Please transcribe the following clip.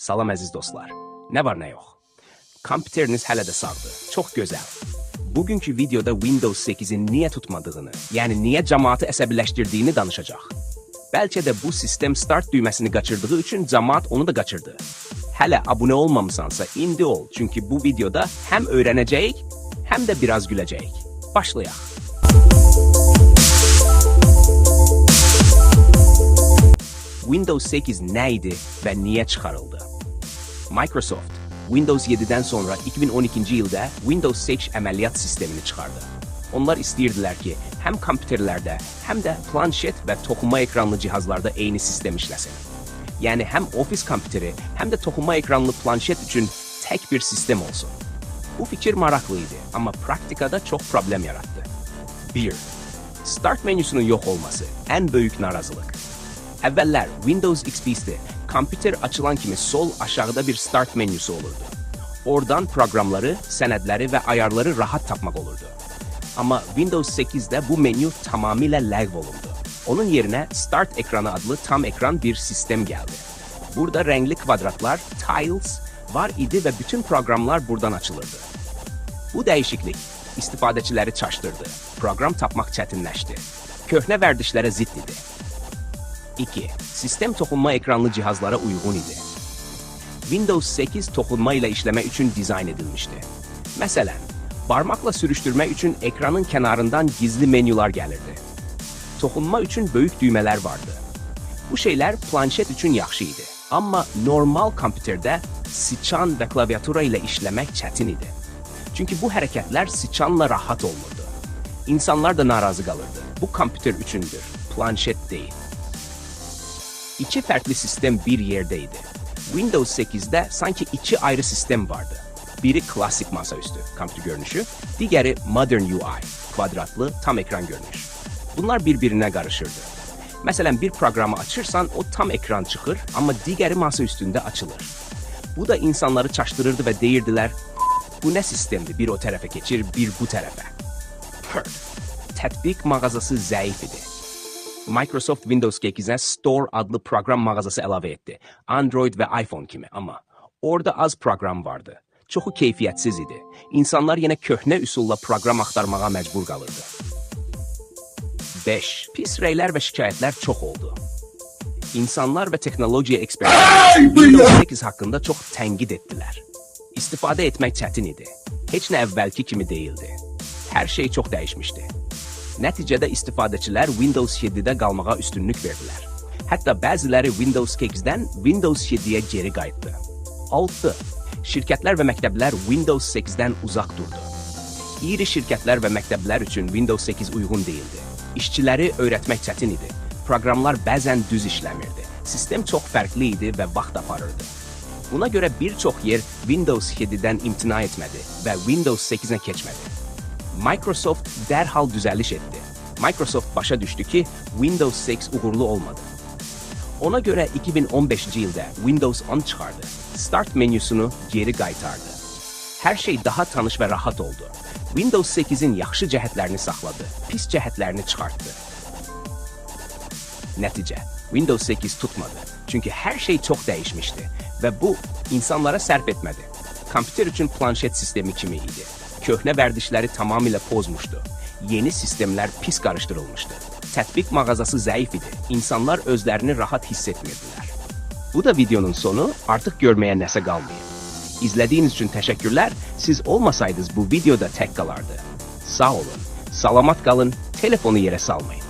Salam əziz dostlar. Nə var nə yox. Kompüteriniz hələ də sağdır. Çox gözəl. Bugünkü videoda Windows 8-in niyə tutmadığını, yəni niyə cəmaatı əsəbiləşdirdiyini danışacaq. Bəlkə də bu sistem start düyməsini qaçırdığı üçün cəmaat onu da qaçırdı. Hələ abunə olmamısansa indi ol, çünki bu videoda həm öyrənəcəyik, həm də biraz güləcəyik. Başlayaq. Windows 8 nə idi və niyə çıxarıldı? Microsoft Windows 7-dən sonra 2012-ci ildə Windows 8 əməliyyat sistemini çıxardı. Onlar istəyirdilər ki, həm kompüterlərdə, həm də planşet və toxunma ekranlı cihazlarda eyni sistem işləsin. Yəni həm ofis kompüteri, həm də toxunma ekranlı planşet üçün tək bir sistem olsun. Bu fikir maraqlı idi, amma praktikada çox problem yaratdı. 1. Start menüsünün yox olması ən böyük narazılıq. Əvvəllər Windows XP-də kompüter açılan kimi sol aşağıda bir start menüsü olurdu. Oradan proqramları, sənədləri və ayarları rahat tapmaq olurdu. Amma Windows 8-də bu menü tamamilə ləğv olundu. Onun yerinə Start ekranı adlı tam ekran bir sistem gəldi. Burada rəngli kvadratlar, tiles var idi və bütün proqramlar buradan açılırdı. Bu dəyişiklik istifadəçiləri çaşdırdı. Proqram tapmaq çətinləşdi. Köhnə vərdişlərə zidd idi. 2. Sistem toxunma ekranlı cihazlara uyğun idi. Windows 8 toxunma ilə işləmək üçün dizayn edilmişdi. Məsələn, barmaqla sürüşdürmək üçün ekranın kənarından gizli menyular gəlirdi. Toxunma üçün böyük düymələr vardı. Bu şeylər planşet üçün yaxşı idi. Amma normal kompüterdə siçan və klaviatura ilə işləmək çətin idi. Çünki bu hərəkətlər siçanla rahat olmurdu. İnsanlar da narazı qalırdı. Bu kompüter üçündür, planşet deyil. İki fərqli sistem bir yerdə idi. Windows 8-də sanki iki ayrı sistem vardı. Biri klasik masaüstü, kompüter görünüşü, digəri Modern UI, kvadratlı, tam ekran görünüş. Bunlar bir-birinə qarışırdı. Məsələn, bir proqramı açırsan, o tam ekran çıxır, amma digəri masa üstündə açılır. Bu da insanları çaşdırırdı və deyirdilər, bu nə sistemdir? Bir o tərəfə keçir, bir bu tərəfə. Pert. Tətbiq mağazası zəif idi. Microsoft Windows 8-ə Store adlı proqram mağazası əlavə etdi. Android və iPhone kimi amma orada az proqram vardı. Çoxu keyfiyyətsiz idi. İnsanlar yenə köhnə üsulla proqram axtarmağa məcbur qalırdı. 5. Pis rəylər və şikayətlər çox oldu. İnsanlar və texnologiya ekspertləri Windows 8 haqqında çox tənqid etdilər. İstifadə etmək çətin idi. Heç nə əvvəlki kimi deyildi. Hər şey çox dəyişmişdi. Nəticədə istifadəçilər Windows 7-də qalmağa üstünlük verdilər. Hətta bəziləri Windows 8-dən Windows 7-yə geri qayıtdı. 6. Şirkətlər və məktəblər Windows 8-dən uzaq durdu. İri şirkətlər və məktəblər üçün Windows 8 uyğun değildi. İşçiləri öyrətmək çətin idi. Proqramlar bəzən düz işləmirdi. Sistem çox fərqli idi və vaxt aparırdı. Buna görə bir çox yer Windows 7-dən imtina etmədi və Windows 8-ə keçmədi. Microsoft dərhal düzəliş etdi. Microsoft başa düşdü ki, Windows 8 uğurlu olmadı. Ona görə 2015-ci ildə Windows 10 çıxardı. Start menüsünü geri qaytardı. Hər şey daha tanış və rahat oldu. Windows 8-in yaxşı cəhətlərini saxladı, pis cəhətlərini çıxartdı. Nəticə, Windows 8 tutmadı. Çünki hər şey çox dəyişmişdi və bu insanlara sərf etmədi. Kompüter üçün planşet sistemi kimi idi. Köhnə vərdişləri tamamilə pozmuşdu. Yeni sistemlər pis qarışdırılmışdı. Tətbiq mağazası zəif idi. İnsanlar özlərini rahat hiss. Bu da videonun sonu. Artıq görməyə nəsə qalmayıb. İzlədiyiniz üçün təşəkkürlər. Siz olmasaydınız bu videoda tək qalardı. Sağ olun. Salamat qalın. Telefonu yerə salmayın.